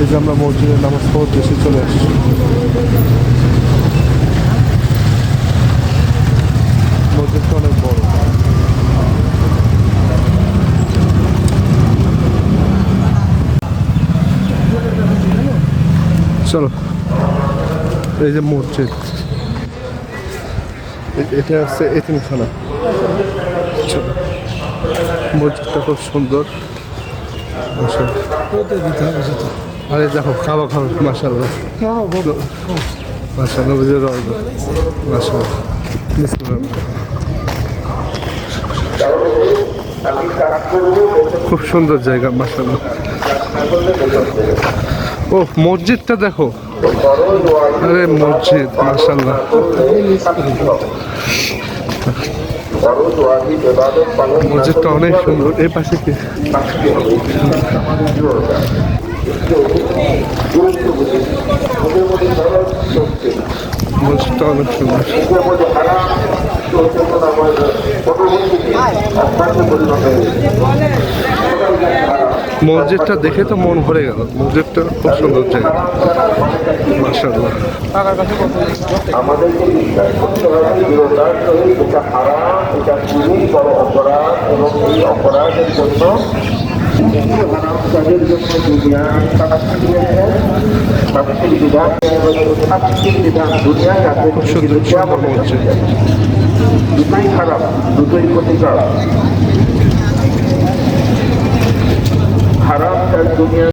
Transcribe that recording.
এই যে আমরা মসজিদে নামাজ পড়তে এসে চলে আসছি। মসজিদটা অনেক বড়। চলো, এই যে মসজিদ। এটা হচ্ছে এতিমখানা। চলো, মসজিদটা খুব সুন্দর। মাশাআল্লাহ। আরে দেখো খাওয়া খাওয়া খুব সুন্দর জায়গা মাসাল্লাহ ও, মসজিদটা দেখো। আরে, মসজিদ মাসাল্লাহ মসজিদটা অনেক সুন্দর। এই পাশে কি? অনেক মসজিদটা দেখে তো মন ভরে গেল। মসজিদটা খুব সুন্দর জায়গা। মাসাল্লাহ আমাদেরকে এই অপরাধের জন্য কাজের জন্য দুনিয়া শাস্তি দিয়েছে শাস্তির বিধান শাস্তির বিধান দুনিয়ায় আছে দুটোই খারাপ দুটোই ক্ষতিকর হারাম কাজ দুনিয়া